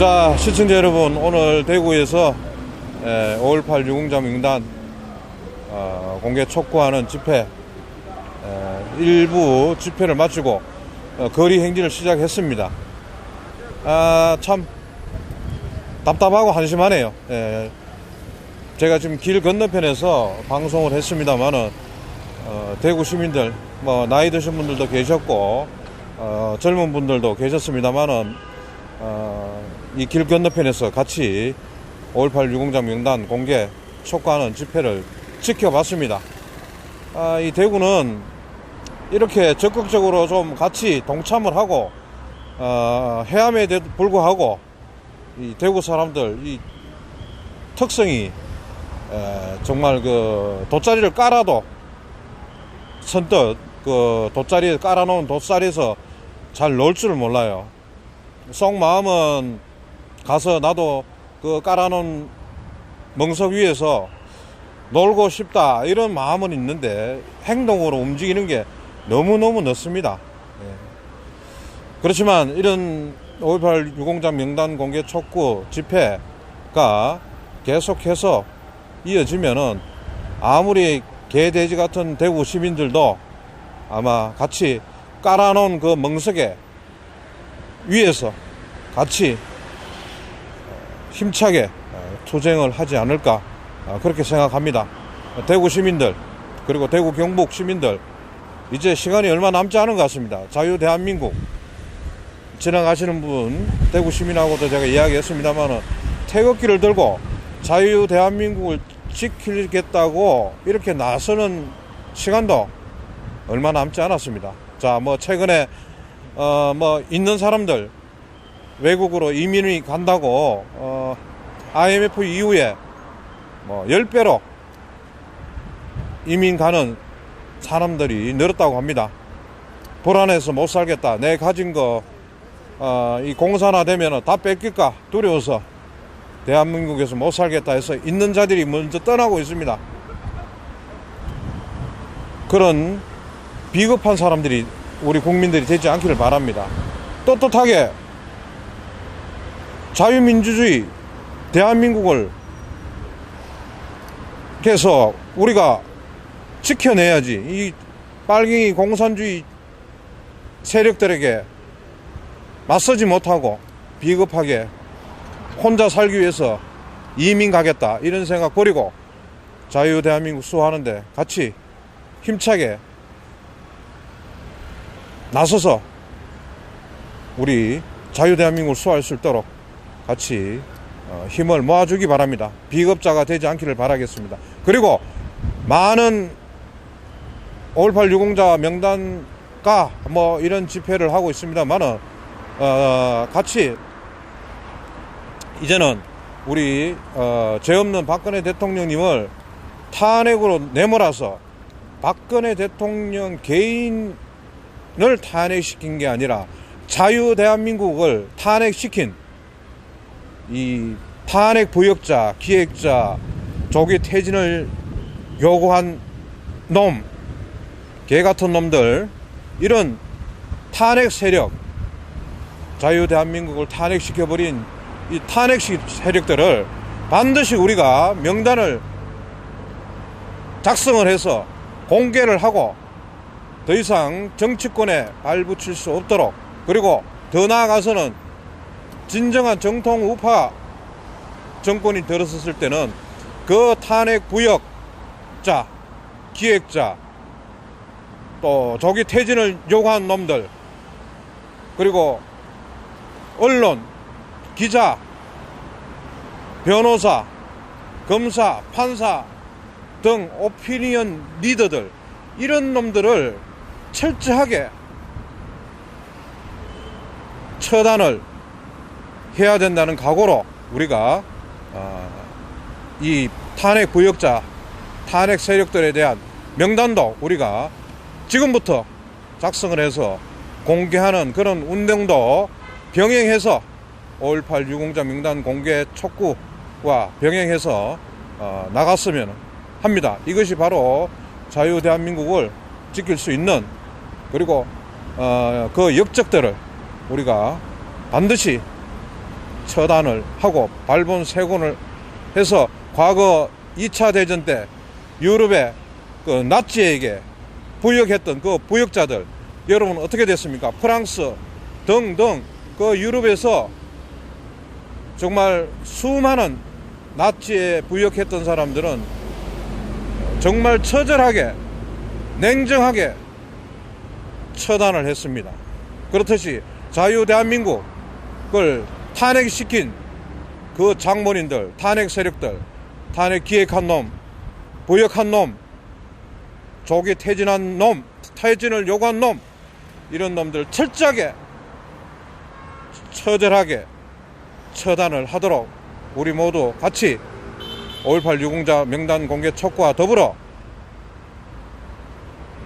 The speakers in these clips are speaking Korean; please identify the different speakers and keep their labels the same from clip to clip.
Speaker 1: 자, 시청자 여러분, 오늘 대구에서 5.18 유공자 명단 어, 공개 촉구하는 집회 에, 일부 집회를 마치고 어, 거리 행진을 시작했습니다. 아, 참 답답하고 한심하네요. 예, 제가 지금 길 건너편에서 방송을 했습니다만은 어, 대구 시민들 뭐 나이 드신 분들도 계셨고 어, 젊은 분들도 계셨습니다만은 어, 이 길 건너편에서 같이 5.18 유공자 명단 공개 촉구하는 집회를 지켜봤습니다. 아, 이 대구는 이렇게 적극적으로 좀 같이 동참을 하고 어, 해암에도 불구하고 이 대구 사람들 이 특성이 에, 정말 그 돗자리를 깔아도 선뜻 그 돗자리에 깔아놓은 돗자리에서 잘 놀 줄 몰라요. 속 마음은 가서 나도 그 깔아놓은 멍석 위에서 놀고 싶다 이런 마음은 있는데 행동으로 움직이는 게 너무너무 늦습니다. 예. 그렇지만 이런 5.18 유공자 명단 공개 촉구 집회가 계속해서 이어지면은 아무리 개돼지 같은 대구 시민들도 아마 같이 깔아놓은 그 멍석에 위에서 같이 힘차게 투쟁을 하지 않을까 그렇게 생각합니다. 대구 시민들 그리고 대구 경북 시민들 이제 시간이 얼마 남지 않은 것 같습니다. 자유 대한민국 지나가시는 분 대구 시민하고도 제가 이야기했습니다만은 태극기를 들고 자유 대한민국을 지키겠다고 이렇게 나서는 시간도 얼마 남지 않았습니다. 자, 뭐 최근에 어 뭐 있는 사람들 외국으로 이민이 간다고 어 IMF 이후에 뭐 10배로 이민 가는 사람들이 늘었다고 합니다. 불안해서 못 살겠다. 내 가진 거, 어, 이 공산화 되면 다 뺏길까 두려워서 대한민국에서 못 살겠다 해서 있는 자들이 먼저 떠나고 있습니다. 그런 비겁한 사람들이 우리 국민들이 되지 않기를 바랍니다. 떳떳하게 자유민주주의 대한민국을 해서 우리가 지켜내야지. 이 빨갱이 공산주의 세력들에게 맞서지 못하고 비겁하게 혼자 살기 위해서 이민 가겠다. 이런 생각 버리고 자유 대한민국 수호하는데 같이 힘차게 나서서 우리 자유 대한민국을 수호할 수 있도록 같이 어, 힘을 모아주기 바랍니다. 비겁자가 되지 않기를 바라겠습니다. 그리고 많은 5.18 유공자 명단가 뭐 이런 집회를 하고 있습니다만은 어, 같이 이제는 우리 어, 죄 없는 박근혜 대통령님을 탄핵으로 내몰아서 박근혜 대통령 개인을 탄핵시킨 게 아니라 자유 대한민국을 탄핵시킨 이 탄핵 부역자, 기획자, 조기 퇴진을 요구한 놈, 개 같은 놈들, 이런 탄핵 세력, 자유 대한민국을 탄핵시켜버린 이 탄핵 세력들을 반드시 우리가 명단을 작성을 해서 공개를 하고 더 이상 정치권에 발붙일 수 없도록 그리고 더 나아가서는 진정한 정통 우파 정권이 들어섰을 때는 그 탄핵 부역자, 기획자, 또 조기 퇴진을 요구한 놈들, 그리고 언론, 기자, 변호사, 검사, 판사 등 오피니언 리더들, 이런 놈들을 철저하게 처단을 해야 된다는 각오로 우리가 어, 이 탄핵 부역자, 탄핵 세력들에 대한 명단도 우리가 지금부터 작성을 해서 공개하는 그런 운동도 병행해서 5.18 유공자 명단 공개 촉구와 병행해서 어, 나갔으면 합니다. 이것이 바로 자유 대한민국을 지킬 수 있는 그리고 어, 그 역적들을 우리가 반드시 처단을 하고 발본 세곤을 해서 과거 2차 대전 때 유럽의 그 나치에게 부역했던 그 부역자들 여러분 어떻게 됐습니까? 프랑스 등등 그 유럽에서 정말 수많은 나치에 부역했던 사람들은 정말 처절하게 냉정하게 처단을 했습니다. 그렇듯이 자유 대한민국을 탄핵시킨 그 장본인들, 탄핵 세력들, 탄핵 기획한 놈, 부역한 놈, 조기 퇴진한 놈, 퇴진을 요구한 놈, 이런 놈들 철저하게 처절하게 처단을 하도록 우리 모두 같이 5.18 유공자 명단 공개 촉구와 더불어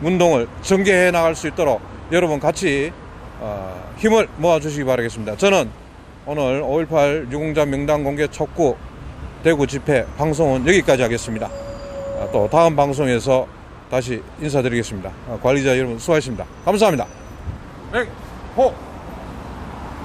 Speaker 1: 운동을 전개해 나갈 수 있도록 여러분 같이 어, 힘을 모아 주시기 바라겠습니다. 저는 오늘 5.18 유공자 명단 공개 촉구 대구 집회 방송은 여기까지 하겠습니다. 아, 또 다음 방송에서 다시 인사드리겠습니다. 아, 관리자 여러분 수고하셨습니다. 감사합니다. 네, 호!